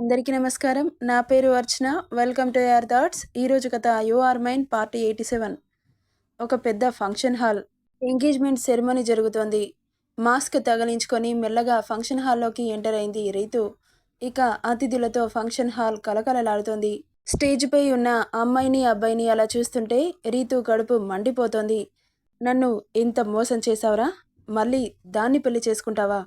అందరికీ నమస్కారం. నా పేరు Archana. Welcome to your thoughts. ఈరోజు కథ you are mine party eighty seven. ఒక పెద్ద ఫంక్షన్ హాల్. ఎంగేజ్మెంట్ సెరమనీ జరుగుతోంది. మాస్క్ తగిలించుకొని మెల్లగా ఫంక్షన్ హాల్లోకి ఎంటర్ అయింది రీతు. ఇక అతిథులతో ఫంక్షన్ హాల్ కలకలలాడుతోంది. స్టేజ్పై ఉన్న అమ్మాయిని అబ్బాయిని అలా చూస్తుంటే రీతు కడుపు మండిపోతోంది. నన్ను ఇంత మోసం చేశావురా? మళ్ళీ దాన్ని పెళ్ళి చేసుకుంటావా?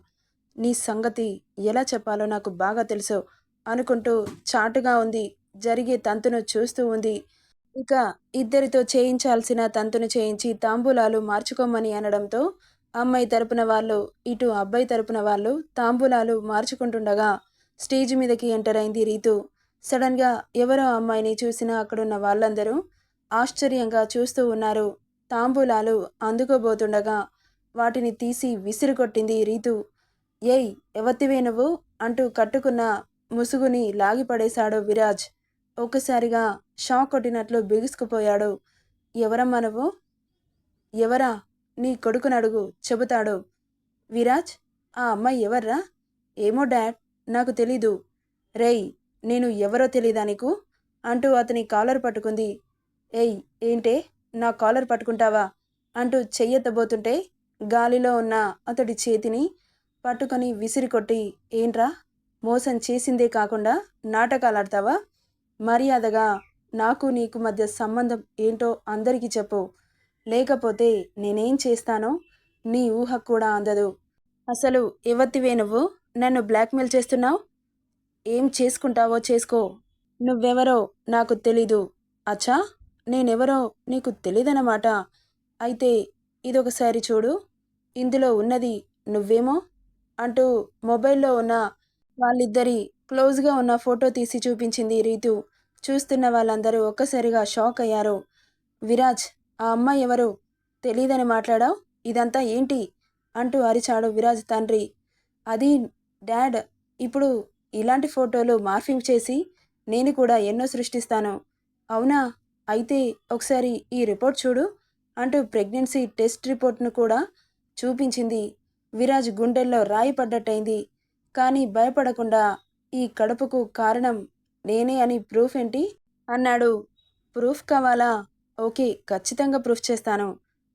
నీ సంగతి ఎలా చెప్పాలో నాకు బాగా తెలుసు. అనుకుంటూ చాటుగా ఉంది. జరిగే తంతును చూస్తూ ఉంది. ఇక ఇద్దరితో చేయించాల్సిన తంతును చేయించి తాంబూలాలు మార్చుకోమని అనడంతో అమ్మాయి తరపున వాళ్ళు ఇటు అబ్బాయి తరపున వాళ్ళు తాంబూలాలు మార్చుకుంటుండగా స్టేజ్ మీదకి ఎంటర్ అయింది రీతు. సడన్గా ఎవరో అమ్మాయిని చూసినా అక్కడున్న వాళ్ళందరూ ఆశ్చర్యంగా చూస్తూ ఉన్నారు. తాంబూలాలు అందుకోబోతుండగా వాటిని తీసి విసిరుకొట్టింది రీతు. ఏయ్ ఎవత్తివే నువ్వు? అంటూ కట్టుకున్న ముసుగుని లాగిపడేశాడు విరాజ్. ఒక్కసారిగా షాక్ కొట్టినట్లు బిగుసుకుపోయాడు. ఎవరమ్మా నువ్వు? ఎవరా? నీ కొడుకునడుగు చెబుతాడు. విరాజ్ ఆ అమ్మాయి ఎవర్రా? ఏమో డాడ్ నాకు తెలీదు. రేయ్ నేను ఎవరో తెలీదా నీకు అంటూ అతని కాలర్ పట్టుకుంది. ఏయ్ ఏంటే? నా కాలర్ పట్టుకుంటావా అంటూ చెయ్యెత్తబోతుంటే గాలిలో ఉన్న అతడి చేతిని పట్టుకొని విసిరికొట్టి ఏంట్రా? మోసం చేసిందే కాకుండా నాటకాలు ఆడతావా మర్యాదగా నాకు నీకు మధ్య సంబంధం ఏంటో అందరికీ చెప్పు. లేకపోతే నేనేం చేస్తానో నీ ఊహ కూడా అందదు. అసలు ఎవత్తివే నువ్వు? నన్ను బ్లాక్మెయిల్ చేస్తున్నావు? ఏం చేసుకుంటావో చేసుకో. నువ్వెవరో నాకు తెలీదు. అచ్చా! నేనెవరో నీకు తెలీదన్నమాట. అయితే ఇదొకసారి చూడు. ఇందులో ఉన్నది నువ్వేమో? అంటూ మొబైల్లో ఉన్న వాళ్ళిద్దరి క్లోజ్గా ఉన్న ఫోటో తీసి చూపించింది రీతు. చూస్తున్న వాళ్ళందరూ ఒక్కసారిగా షాక్ అయ్యారు. విరాజ్ ఆ అమ్మాయి ఎవరు? తెలియదని మాట్లాడావు? ఇదంతా ఏంటి? అంటూ అరిచాడు విరాజ్ తండ్రి. అది డాడ్. ఇప్పుడు ఇలాంటి ఫోటోలు మార్ఫింగ్ చేసి నేను కూడా ఎన్నో సృష్టిస్తాను. అవునా? అయితే ఒకసారి ఈ రిపోర్ట్ చూడు అంటూ ప్రెగ్నెన్సీ టెస్ట్ రిపోర్ట్ను కూడా చూపించింది. విరాజ్ గుండెల్లో రాయి పడ్డట్టయింది. కానీ భయపడకుండా ఈ కడుపుకు కారణం నేనే అని ప్రూఫ్ ఏంటి? అన్నాడు. ప్రూఫ్ కావాలా? ఓకే ఖచ్చితంగా ప్రూఫ్ చేస్తాను.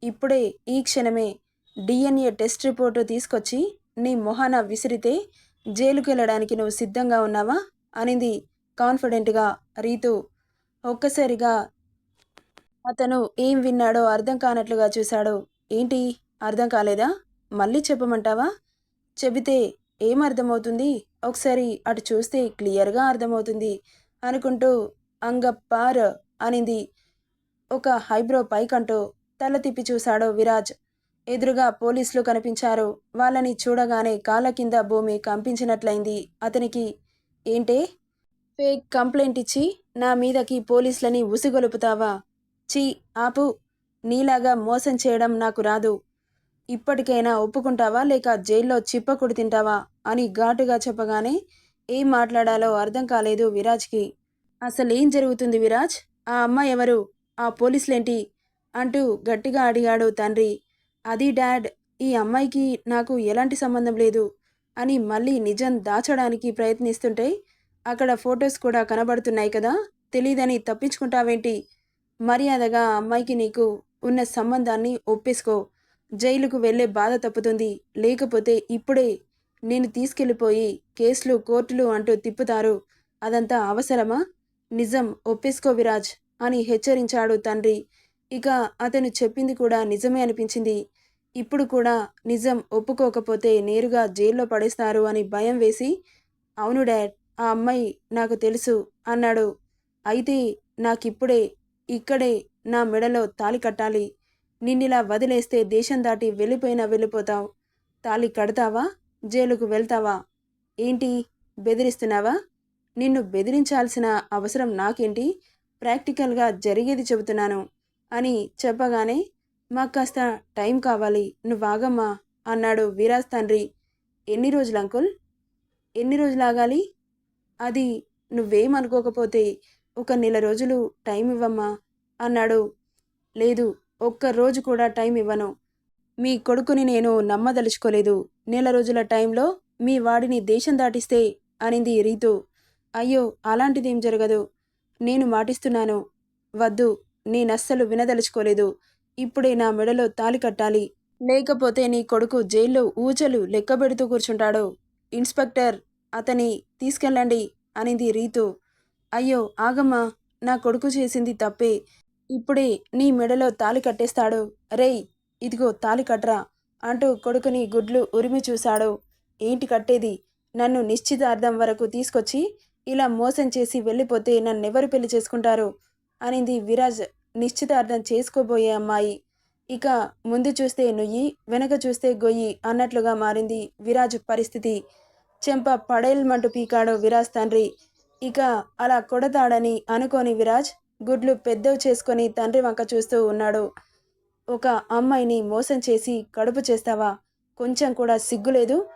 ఇప్పుడే ఈ క్షణమే డిఎన్ఏ టెస్ట్ రిపోర్టు తీసుకొచ్చి నీ మొహాన విసిరితే జైలుకు వెళ్ళడానికి నువ్వు సిద్ధంగా ఉన్నావా? అనింది కాన్ఫిడెంట్గా రీతు. ఒక్కసారిగా అతను ఏం విన్నాడో అర్థం కానట్లుగా చూశాడు. ఏంటి? అర్థం కాలేదా? మళ్ళీ చెప్పమంటావా? చెబితే ఏం అర్థమవుతుంది? ఒకసారి అటు చూస్తే క్లియర్గా అర్థమవుతుంది అనుకుంటూ అంగప్పార్ అనింది. ఒక హైబ్రో పైకంటూ తల తిప్పి చూశాడు విరాజ్. ఎదురుగా పోలీసులు కనిపించారు. వాళ్ళని చూడగానే కాళ్ళ కింద భూమి కంపించినట్లయింది. అతనికి ఏంటే? ఫేక్ కంప్లైంట్ ఇచ్చి నా మీదకి పోలీసులని ఉసిగొలుపుతావా? చీ ఆపు. నీలాగా మోసం చేయడం నాకు రాదు. ఇప్పటికైనా ఒప్పుకుంటావా లేక జైల్లో చిప్పకుడు తింటావా అని ఘాటుగా చెప్పగానే ఏం మాట్లాడాలో అర్థం కాలేదు విరాజ్కి. అసలేం జరుగుతుంది విరాజ్? ఆ అమ్మాయి ఎవరు? ఆ పోలీసులేంటి? అంటూ గట్టిగా అడిగాడు తండ్రి. అది డాడ్ ఈ అమ్మాయికి నాకు ఎలాంటి సంబంధం లేదు అని మళ్ళీ నిజం దాచడానికి ప్రయత్నిస్తుంటే అక్కడ ఫొటోస్ కూడా కనబడుతున్నాయి కదా తెలీదని తప్పించుకుంటావేంటి? మర్యాదగా అమ్మాయికి నీకు ఉన్న సంబంధాన్ని ఒప్పేసుకో. జైలుకు వెళ్ళే బాధ తప్పుతుంది. లేకపోతే ఇప్పుడే నేను తీసుకెళ్ళిపోయి కేసులు కోర్టులు అంటూ తిప్పుతారు. అదంతా అవసరమా? నిజం ఒప్పేసుకో విరాజ్ అని హెచ్చరించాడు తండ్రి. ఇక అతను చెప్పింది కూడా నిజమే అనిపించింది. ఇప్పుడు కూడా నిజం ఒప్పుకోకపోతే నేరుగా జైల్లో పడేస్తారు అని భయం వేసి అవును డాడ్ ఆ అమ్మాయి నాకు తెలుసు అన్నాడు. అయితే నాకిప్పుడే ఇక్కడే నా మెడలో తాలి కట్టాలి. నిన్నిలా వదిలేస్తే దేశం దాటి వెళ్ళిపోయినా వెళ్ళిపోతావు. తాలి కడతావా? జైలుకు వెళ్తావా? ఏంటి? బెదిరిస్తున్నావా? నిన్ను బెదిరించాల్సిన అవసరం నాకేంటి? ప్రాక్టికల్గా జరిగేది చెబుతున్నాను అని చెప్పగానే మాకు కాస్త టైం కావాలి నువ్వాగమ్మా అన్నాడు వీరాజ్ తండ్రి. ఎన్ని రోజులు అంకుల్? ఎన్ని రోజులు ఆగాలి అది నువ్వేమనుకోకపోతే ఒక నెల రోజులు టైం ఇవ్వమ్మా అన్నాడు. లేదు ఒక్క రోజు కూడా టైం ఇవ్వను. మీ కొడుకుని నేను నమ్మదలుచుకోలేదు. నెల రోజుల టైంలో మీ వాడిని దేశం దాటిస్తే అనింది రీతు. అయ్యో అలాంటిదేం జరగదు. నేను మాటిస్తున్నాను. వద్దు నేనస్సలు వినదలుచుకోలేదు. ఇప్పుడే నా మెడలో తాలి కట్టాలి. లేకపోతే నీ కొడుకు జైల్లో ఊచలు లెక్కబెడుతూ కూర్చుంటాడు. ఇన్స్పెక్టర్ అతని తీసుకెళ్ళండి అనింది రీతు. అయ్యో ఆగమ్మా నా కొడుకు చేసింది తప్పే. ఇప్పుడే నీ మెడలో తాలి కట్టేస్తాడు. రేయ్ ఇదిగో తాలి కట్రా అంటూ కొడుకుని గుడ్లు ఉరిమి చూశాడు. ఏంటి కట్టేది? నన్ను నిశ్చితార్థం వరకు తీసుకొచ్చి ఇలా మోసం చేసి వెళ్ళిపోతే నన్నెవరు పెళ్ళి చేసుకుంటారు? అనింది విరాజ్ నిశ్చితార్థం చేసుకోబోయే అమ్మాయి. ఇక ముందు చూస్తే నుయ్యి వెనక చూస్తే గొయ్యి అన్నట్లుగా మారింది విరాజ్ పరిస్థితి. చెంప పడేల్మంటూ పీకాడు విరాజ్ తండ్రి. ఇక అలా కొడతాడని అనుకోని విరాజ్ గుడ్లు పెద్దవి చేసుకొని తండ్రి వంక చూస్తూ ఉన్నాడు. ఒక అమ్మాయిని మోసం చేసి కడుపు చేస్తావా? కొంచెం కూడా సిగ్గులేదు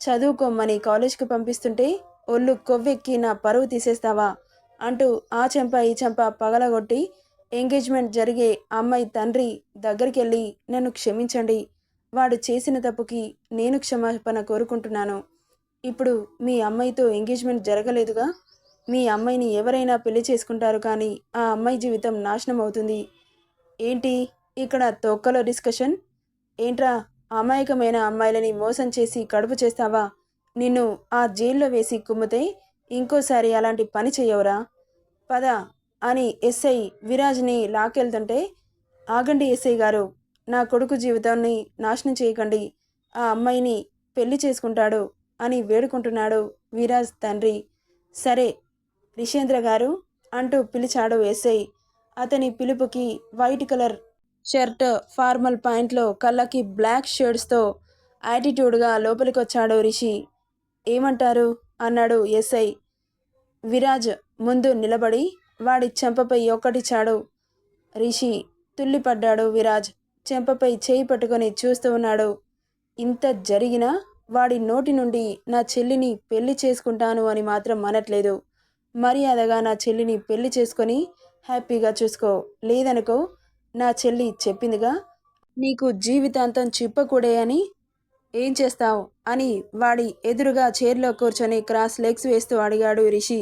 చదువుకోమని కాలేజ్కి పంపిస్తుంటే ఒళ్ళు కొవ్వెక్కి నా పరువు తీసేస్తావా? అంటూ ఆ చెంప ఈ చెంప పగలగొట్టి ఎంగేజ్మెంట్ జరిగే అమ్మాయి తండ్రి దగ్గరికి వెళ్ళి నన్ను క్షమించండి. వాడు చేసిన తప్పుకి నేను క్షమాపణ కోరుకుంటున్నాను. ఇప్పుడు మీ అమ్మాయితో ఎంగేజ్మెంట్ జరగలేదుగా? మీ అమ్మాయిని ఎవరైనా పెళ్ళి చేసుకుంటారు కానీ ఆ అమ్మాయి జీవితం నాశనం అవుతుంది. ఏంటి ఇక్కడ తొక్కలో డిస్కషన్? ఏంట్రా అమాయకమైన అమ్మాయిలని మోసం చేసి కడుపు చేస్తావా? నిన్ను ఆ జైల్లో వేసి కుమ్మితే ఇంకోసారి అలాంటి పని చెయ్యవురా పద అని ఎస్ఐ విరాజ్ని లాకెళ్తుంటే ఆగండి ఎస్ఐ గారు నా కొడుకు జీవితాన్ని నాశనం చేయకండి ఆ అమ్మాయిని పెళ్ళి చేసుకుంటాడు అని వేడుకుంటున్నాడు విరాజ్ తండ్రి. సరే రిషేంద్ర గారు అంటూ పిలిచాడు ఎస్ఐ. అతని పిలుపుకి వైట్ కలర్ షర్ట్ ఫార్మల్ పాయింట్లో కళ్ళకి బ్లాక్ షేడ్స్తో యాటిట్యూడ్గా లోపలికి వచ్చాడు రిషి. ఏమంటారు? అన్నాడు ఎస్ఐ. విరాజ్ ముందు నిలబడి వాడి చెంపపై ఒక్కటిచ్చాడు రిషి తుల్లిపడ్డాడు విరాజ్. చెంపపై చేయి పట్టుకొని చూస్తూ ఉన్నాడు. ఇంత జరిగినా వాడి నోటి నుండి నా చెల్లిని పెళ్ళి చేసుకుంటాను అని మాత్రం అనట్లేదు. మర్యాదగా నా చెల్లిని పెళ్ళి చేసుకొని హ్యాపీగా చూసుకో. లేదనుకో నా చెల్లి చెప్పిందిగా నీకు జీవితాంతం చిప్పకూడే అని ఏం చేస్తావు? అని వాడి ఎదురుగా చైర్లో కూర్చొని క్రాస్ లెగ్స్ వేస్తూ అడిగాడు రిషి.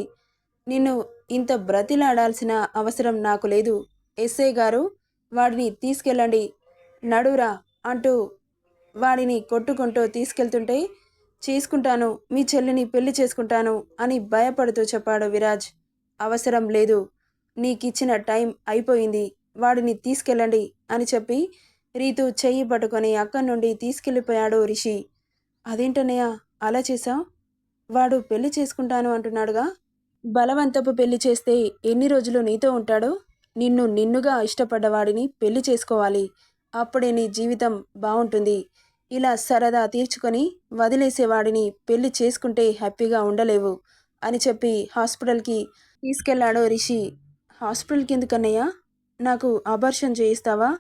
నిన్ను ఇంత బ్రతిలాడాల్సిన అవసరం నాకు లేదు. ఎస్ఐ గారు వాడిని తీసుకెళ్ళండి నడురా అంటూ వాడిని కొట్టుకుంటూ తీసుకెళ్తుంటే చేసుకుంటాను మీ చెల్లిని పెళ్ళి చేసుకుంటాను అని భయపడుతూ చెప్పాడు విరాజ్. అవసరం లేదు నీకిచ్చిన టైం అయిపోయింది వాడిని తీసుకెళ్ళండి అని చెప్పి రీతు చెయ్యి పట్టుకొని అక్కడి నుండి తీసుకెళ్ళిపోయాడు రిషి. అదేంటనయ్య అలా చేశావు? వాడు పెళ్ళి చేసుకుంటాను అంటున్నాడుగా? బలవంతపు పెళ్ళి చేస్తే ఎన్ని రోజులు నీతో ఉంటాడో? నిన్ను నిన్నుగా ఇష్టపడ్డవాడిని పెళ్ళి చేసుకోవాలి. అప్పుడే నీ జీవితం బాగుంటుంది ఇలా సరదా తీర్చుకొని వదిలేసేవాడిని పెళ్ళి చేసుకుంటే హ్యాపీగా ఉండలేవు అని చెప్పి హాస్పిటల్కి తీసుకెళ్ళాడు రిషి. హాస్పిటల్కి ఎందుకన్నయ్యా? నాకు అబర్షన్ చేయిస్తావా?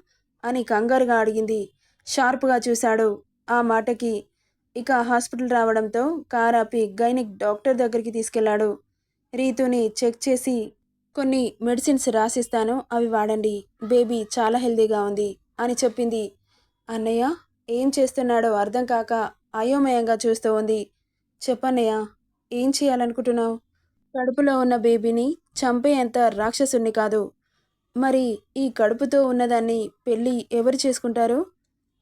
అని కంగారుగా అడిగింది. షార్ప్గా చూశాడు ఆ మాటకి. ఇక హాస్పిటల్ రావడంతో కార్ ఆపి గైనిక్ డాక్టర్ దగ్గరికి తీసుకెళ్ళాడు రీతుని చెక్ చేసి కొన్ని మెడిసిన్స్ రాసిస్తాను అవి వాడండి. బేబీ చాలా హెల్దీగా ఉంది అని చెప్పింది. అన్నయ్య ఏం చేస్తున్నాడో అర్థం కాక అయోమయంగా చూస్తూ ఉంది. చెప్పన్నయ్య ఏం చేయాలనుకుంటున్నావు? కడుపులో ఉన్న బేబీని చంపేంత రాక్షసుణ్ణి కాదు. మరి ఈ కడుపుతో ఉన్నదాన్ని పెళ్ళి ఎవరు చేసుకుంటారు?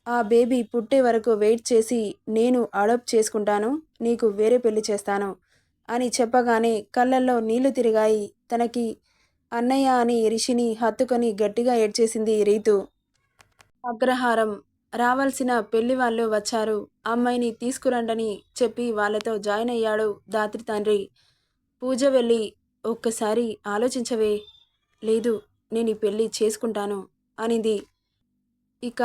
ఆ బేబీ పుట్టే వరకు వెయిట్ చేసి నేను అడాప్ట్ చేసుకుంటాను నీకు వేరే పెళ్ళి చేస్తాను అని చెప్పగానే కళ్ళల్లో నీళ్ళు తిరిగాయి. తనకి అన్నయ్య అని రిషిని హత్తుకొని గట్టిగా ఏడ్చేసింది రీతు. అగ్రహారం రావాల్సిన పెళ్ళి వాళ్ళు వచ్చారు. అమ్మాయిని తీసుకురండని చెప్పి వాళ్ళతో జాయిన్ అయ్యాడు దాత్రి తండ్రి. పూజ వెళ్ళి ఒక్కసారి ఆలోచించవే. లేదు నేను ఈ పెళ్ళి చేసుకుంటాను అనింది. ఇక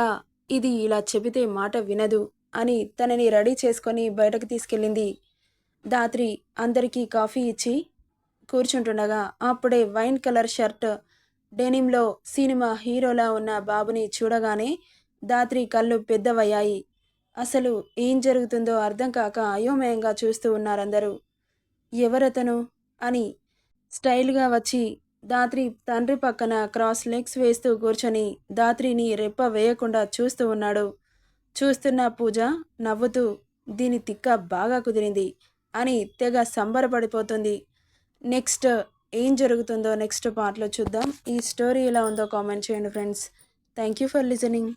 ఇది ఇలా చెబితే మాట వినదు అని తనని రెడీ చేసుకొని బయటకు తీసుకెళ్ళింది. దాత్రి అందరికీ కాఫీ ఇచ్చి కూర్చుంటుండగా అప్పుడే వైన్ కలర్ షర్ట్ డెనిమ్లో సినిమా హీరోలా ఉన్న బాబుని చూడగానే దాత్రి కళ్ళు పెద్దవయ్యాయి. అసలు ఏం జరుగుతుందో అర్థం కాక అయోమయంగా చూస్తూ ఉన్నారందరూ. ఎవరతను? అని స్టైల్గా వచ్చి దాత్రి తండ్రి పక్కన క్రాస్ లెగ్స్ వేస్తూ కూర్చొని దాత్రిని రెప్ప వేయకుండా చూస్తూ ఉన్నాడు. చూస్తున్న పూజ నవ్వుతూ దీని తిక్క బాగా కుదిరింది అని తెగ సంబరపడిపోతుంది. నెక్స్ట్ ఏం జరుగుతుందో నెక్స్ట్ పార్ట్లో చూద్దాం. ఈ స్టోరీ ఎలా ఉందో కామెంట్ చేయండి friends. Thank you for listening.